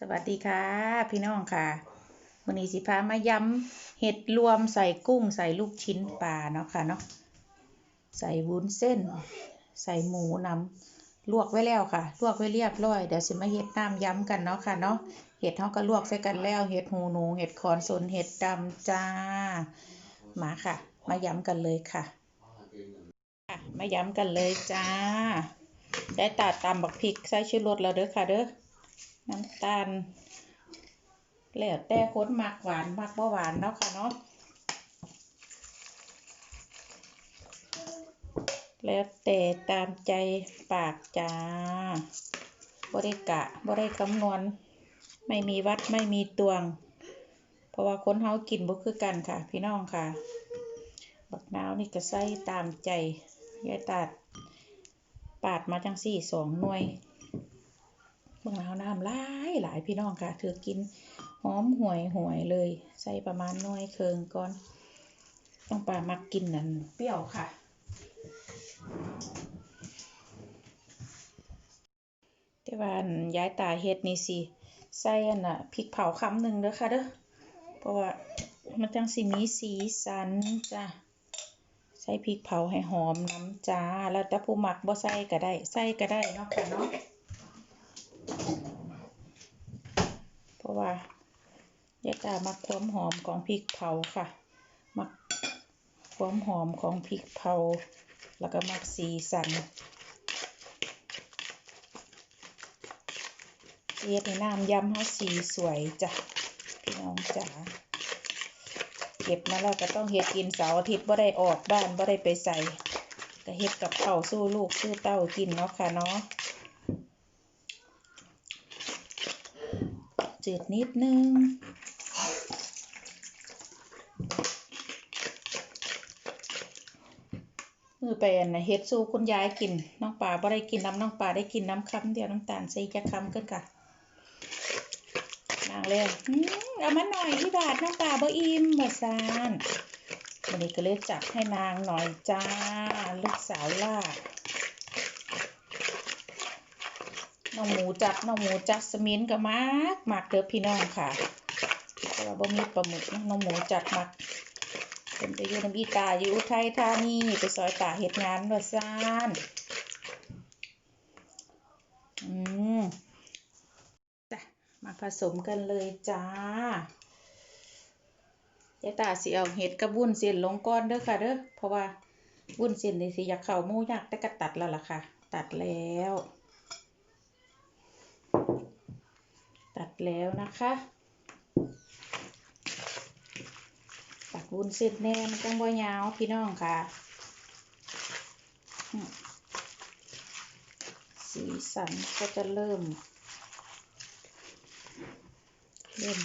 สวัสดีค่ะ พี่น้องค่ะวันนี้สิพามาย้ำเห็ดรวมใส่กุ้งใส่ลูกชิ้นปลาเนาะค่ะเนาะใส่วุ้นเส้น ใส่หมูน้ำลวกไว้แล้วค่ะ ลวกไว้เรียบร้อยเดี๋ยวสิมาเห็ดน้ำย้ำกันเนาะค่ะเนาะเห็ดเขาก็ลวกใส่กันแล้วเห็ดหูหนูเห็ดคอนสนเห็ดดำจ้ามาค่ะ มาย้ำกันเลยค่ะ มาย้ำกันเลยจ้า ได้ตัดตำบักพริกใส่ชูรสแล้วเด้อค่ะเด้อ น้ำตาล แล้วแต่คนมักหวานมักบ่หวานเนาะค่ะเนาะแล้วแต่ตามใจปากจ้าบ่ได้กะบ่ได้คำนวณ ไม่มีวัดไม่มีตวง เพราะว่าคนเฮากินบ่คือกันค่ะ พี่น้องค่ะ บักนาวนี่ก็ใส่ตามใจยายตัดปาดมาจังสี่สองหน่วย เบิ่งแล้วน้ำหลายหลายพี่น้องค่ะถือกินหอมห่วยห่วยเลย ใส่ประมาณน้อยเคิงก่อน ต้องปลามักกินนั่นเปรี้ยวค่ะ แต่ว่าอันย้ายตาเฮ็ดนี่สิใส่อันน่ะพริกเผาคำหนึ่งเด้อค่ะเด้อเพราะว่ามันจังสิมีสีสันจ้ะใส่พริกเผาให้หอมน้ำจ้า แล้วแต่ผู้มักบ่ใส่ก็ได้ ใส่ก็ได้เนาะค่ะเนาะ เพราะว่ายายตามักความหอมของพริกเผาค่ะ มักความหอมของพริกเผา แล้วก็มักสีสันเฮ็ดให้น้ำยำเฮาสีสวยจ้ะพี่น้องจ๋าเก็บมาแล้วก็ต้องเฮ็ดกินเสาร์อาทิตย์บ่ได้ออกบ้านบ่ได้ไปใส่ก็เฮ็ดกับข้าสู้ลูกสู้เต้ากินเนาะค่ะเนาะ จืดนิดนึง มือไปอันนะเฮ็ดสูคุณยายกิน น้องป่าบ่ได้กินน้ำน้องป่าได้กินน้ำคำเดียวน้ำตาลใส่จะคำกินค่ะนางเลยเอามาหน่อยที่บาทน้องป่าบ่อิ่มบ่ซานวันนี้ก็เลยจัดให้นางหน่อยจ้า ลูกสาวล่า น้องหมูจัดน้องหมูจัดสมินก็มากมากเด้อพี่น้องค่ะแต่ว่าบ่มีปลาหมึกน้องหมูจัดมักเป็นไปอยู่น้ำอีตาอยู่อุทัยธานีไปซอยตาเฮ็ดงานว่าซ่านอืมจ้ะมาผสมกันเลยจ้ายายตาสิเอาเห็ดกับวุ้นเส้นลงก่อนเด้อค่ะเด้อเพราะว่าวุ้นเส้นนี่สิอยากเข้ามูอยากแต่ก็ตัดแล้วล่ะค่ะ ตัดแล้ว ตัดแล้วนะคะ ตัดวุ้นเส้นแน่มันต้องบ่ยาวพี่น้องค่ะสีสันก็จะเริ่ม เริ่ม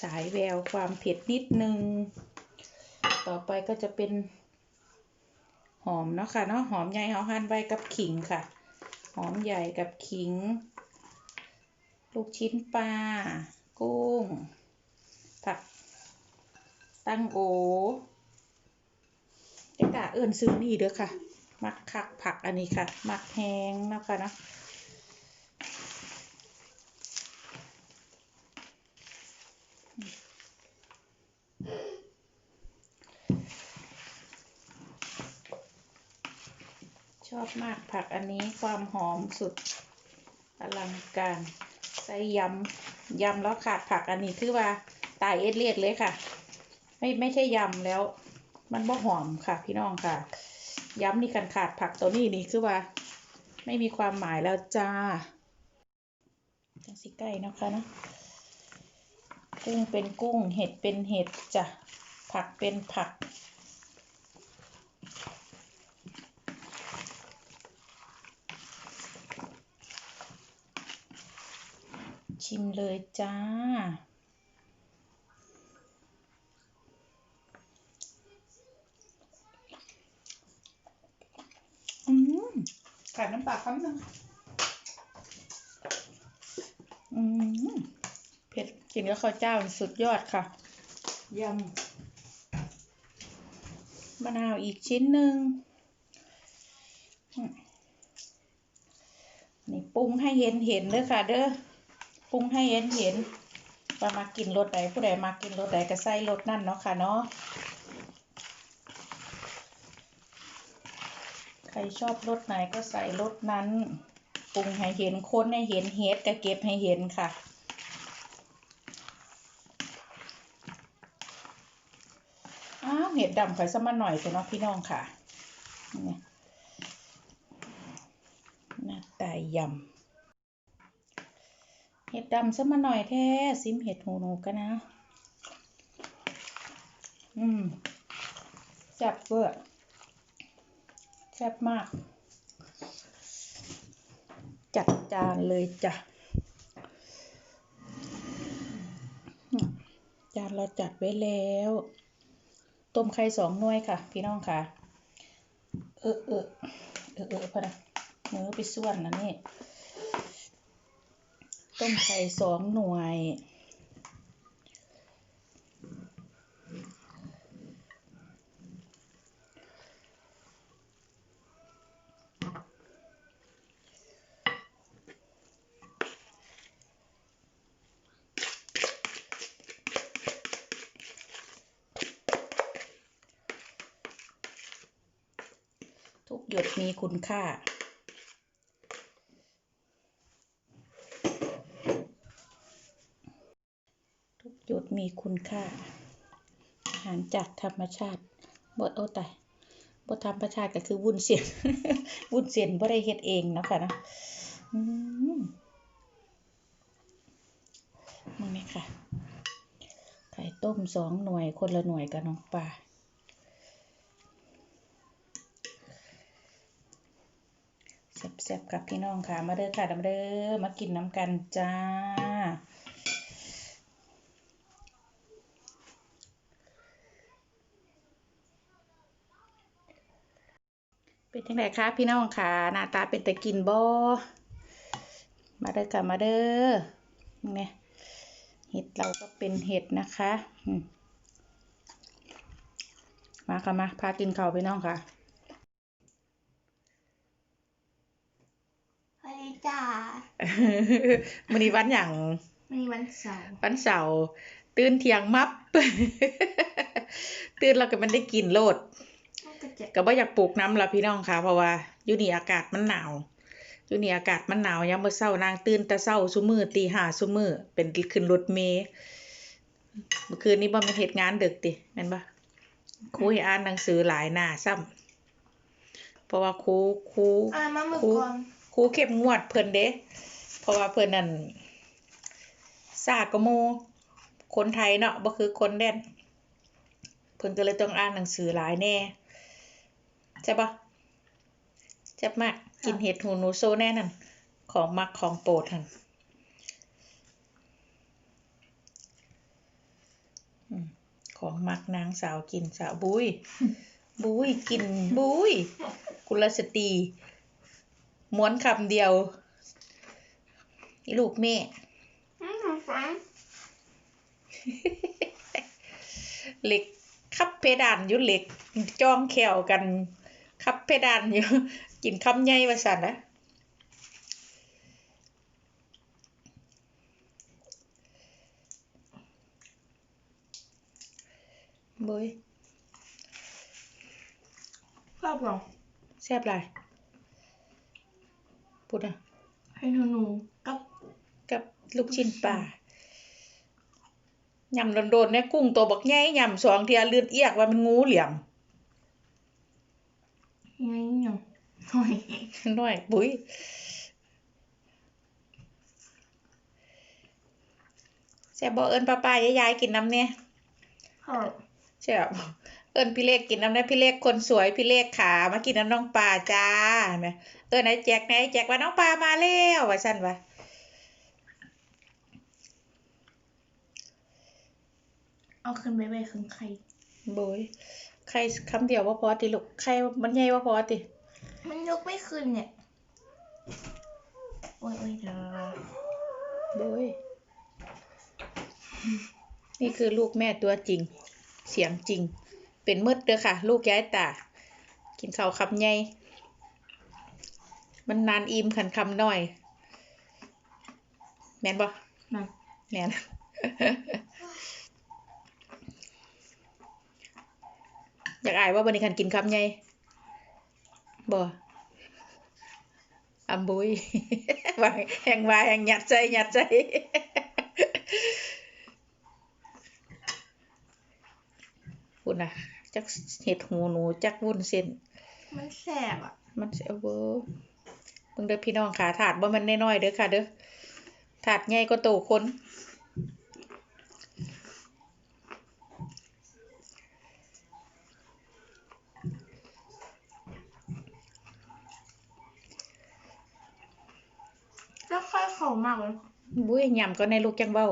ฉายแววความเผ็ดนิดนึง ต่อไปก็จะเป็นหอมเนาะค่ะเนาะหอมใหญ่เอาหั่นไว้กับขิงค่ะ หอมใหญ่กับขิง ลูกชิ้นปลา กุ้ง ผัก ตั้งโอเด็กาเอิ้นซื้อนี่เด้อค่ะ มักคักผักอันนี้ค่ะ มักแห้งนะคะนะชอบมากผักอันนี้ความหอมสุดอลังการ ส่ยำยำแล้วขาดผักอันนี้คือว่าตายเอ็ดเลียดเลยค่ะ ไม่ไม่ใช่ยำแล้ว มันบ่หอมค่ะ พี่น้องค่ะยำนี่กันขาดผักตัวนี้นี่คือว่า ไม่มีความหมายแล้วจ้าจังสิใกล้นะคะนะกุ้งเป็นกุ้งเห็ดเป็นเห็ดจ้ะผักเป็นผัก ชิมเลยจ้า อืมขาดน้ำปลาคำหนึ่งอืมเผ็ดกินกับข้าวเจ้านี่สุดยอดค่ะ ยำ มะนาวอีกชิ้นหนึ่งอืมนี่ปรุงให้เห็นเห็นเด้อค่ะเด้อ ปรุงให้เห็นเห็นว่ามากินรสใดผู้ใดมากินรสใดก็ใส่รสนั่นเนาะค่ะเนาะใครชอบรสไหนก็ใส่รสนั้นปรุงให้เห็นค้นให้เห็นเฮ็ดก็เก็บให้เห็นค่ะอ้าวเห็ดดำข่อยซะมาหน่อยเถอะเนาะพี่น้องค่ะนี่หน้าตายยำ เห็ดดำซะมาหน่อยแท้ซิมเห็ดหูหนูกันนะ อืมแซ่บเวอร์แซ่บมาก จัดจานเลยจ้ะ จานเราจัดไว้แล้ว ต้มไข่สองหน่วยค่ะ พี่น้องค่ะ เออเออเออเออพะนะมือไปส่วนนะนี่ ต้มไข่สองหน่วย ทุกหยดมีคุณค่า ทุกหยด มีคุณค่า อาหารจากธรรมชาติบดโอ้ตายบดธรรมชาติก็คือวุ้นเส้นวุ้นเส้นบ่ได้เฮ็ดเองนะค่ะนะอืมมึงนี่ค่ะ ไข่ต้มสองหน่วยคนละหน่วยกับน้องปลาแซ่บๆกับพี่น้องค่ะ มาเด้อค่ะมาเด้อมากินน้ำกันจ้า เป็นยังไงคะพี่น้องค่ะหน้าตาเป็นแต่กินบ่มาเด้อค่ะมาเด้อเนี่ยเห็ดเราก็เป็นเห็ดนะคะอืมมาค่ะมาพากินข้าวพี่น้องค่ะสวัสดีจ้าวันนี้วันอย่างวันนี้วันเสาร์วันเสาร์ตื่นเที่ยงมับตื่นแล้วก็มันได้กินโลด ก็จะก็บ่อยากปลูกน้ำละพี่น้องค่ะ เพราะว่าอยู่นี่อากาศมันหนาวอยู่นี่อากาศมันหนาวยามมื้อเช้านางตื่นแต่เช้าซุมื้อตีห้าซุมื้อเป็นขึ้นรถเมล์เมื่อคืนนี้บ่แม่นเฮ็ดงานดึกติแม่นบ่ครูให้อ่านหนังสือหลายหน้าซ้ำเพราะว่าครูครูอ่ามาหมึกครูก่อนครูเข้มงวดเพิ่นเด้เพราะว่าเพิ่นนั่นซากะโมคนไทยเนาะบ่คือคนแดนเพิ่นก็เลยต้องอ่านหนังสือหลายแน่ ใช่ปะแซ่บมาก กินเห็ดหูหนูโซแน่นั่นของมักของโปรดหั่นอืมของมักนางสาวกินสาวบุย บุยกินบุย กุลสตรีม้วนคำเดียวอีลูกแม่อืมฟังเหล็กคับเพดานอยู่เหล็กจ้องแขวกัน คับเพดานอยู่กินคำใหญ่ว่าสั่นนะเบยชอบเหรอแซ่บหลายพูดอะให้หนูหนูกับกับลูกชิ้นปลายำโดนๆเนี่ยกุ้งตัวบักใหญ่ยำสองเทียเลือดเอียกว่ามันงูเหลี่ยม ไงเนี่ยหน่อยน้อยบุ้ยแซ่บบ่เอิ้นป้าป้ายายๆกินน้ำเนี่ยชอบแซ่บเอิ้นพี่เล็กกินน้ำได้พี่เล็กคนสวยพี่เล็กขามากินน้ำน้องปลาจ้าเห็นไหมเอิ้นไอ้แจ็คไอ้แจ็คว่าน้องปลามาแล้วว่าซั่นวะเอาขึ้นไปไว้ข้างใครบุ้ย ใครคำเดียวว่าพอติลูกใครมันใหญ่ว่าพอติ มันยกไม่ขึ้นเนี่ย โอ้ยโอ้ยเดี๋ยวบุ้ยนี่คือลูกแม่ตัวจริง เสียงจริง เป็นมืดเด้อค่ะ ลูกย้ายตา กินข้าวคำใหญ่มันนานอิ่มขันคำน้อย แม่นบ่นั่นแม่น อยากอายว่าวันนี้คันกินคำไงบ่อำบุยว่าแหงว่าแหงหยัดใจหยัดใจพูดนะจักเห็ดหูหนูจักวุ้นเส้น มันแสบอะ มันเสียเวอร์มึงเด้อพี่น้องค่ะถาดบ่แมันน้อยๆเด้อค่ะเด้อถาดใหญ่ก็โตคน แล้วค่อย เข่ามากเลยบุ้ยยำก็ในลูกจังเว้า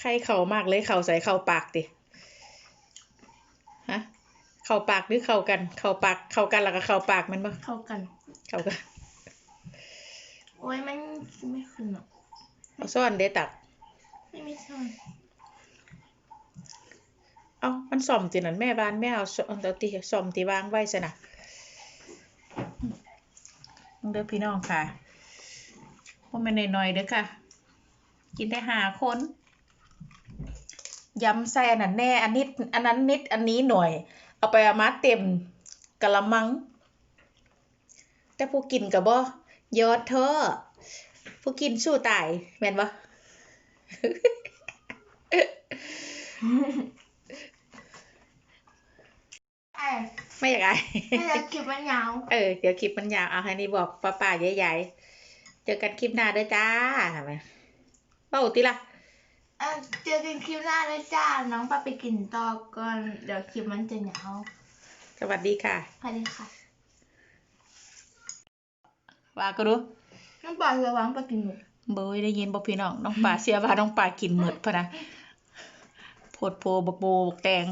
ใครเข่ามากเลยเข่าใส่เข่าปากติฮะเข่าปากหรือเข่ากัน เข่าปากเข่ากันแล้วก็เข่าปากแมันบ่เข้ากัน เข่ากัน โอ้ยมันไม่ขึ้นอะเอาซ่อนเด้ตัก ไม่ไม่ใช่เอ้ามันซ่อมตินั่นแม่บ้านแม่เอาซ่อมเอาติซ่อมที่วางไว้ซะน่ะมึงเด้อพี่น้องค่ะ บ่แม่นน้อยๆเด้อค่ะ กินได้ห้าคนยำใส่อันนั้นแน่ อันนิด อันนั้นนิด อันนี้หน่อย เอาไปเอามาเต็มกะละมัง แต่ผู้กินกับบ่ยอดเธอ ผู้กินสู้ตายแม่นบ่ไอ้ไม่อยากอายถ้าจะคลิปมันยาว เออ เดี๋ยวคลิปมันยาว เอาให้นี่บอกป้าป่าใหญ่ๆเจ อกันคลิปหน้าเด้อจ้าทำไมเบ้าติล่ะเออเจอกันคลิปหน้าเลยจ้า น้องปาไปกินต่อก่อน เดี๋ยวคลิปมันจะยาวสวัสดีค่ะไปเลยค่ะ ว่าก็ดูน้องปาระวังไปกินหมดเบยได้ยินบ่พี่น้อง น้องป่าเสียว่าน้องป่ากินหมดพะนะโพดโพบกโบบกแตง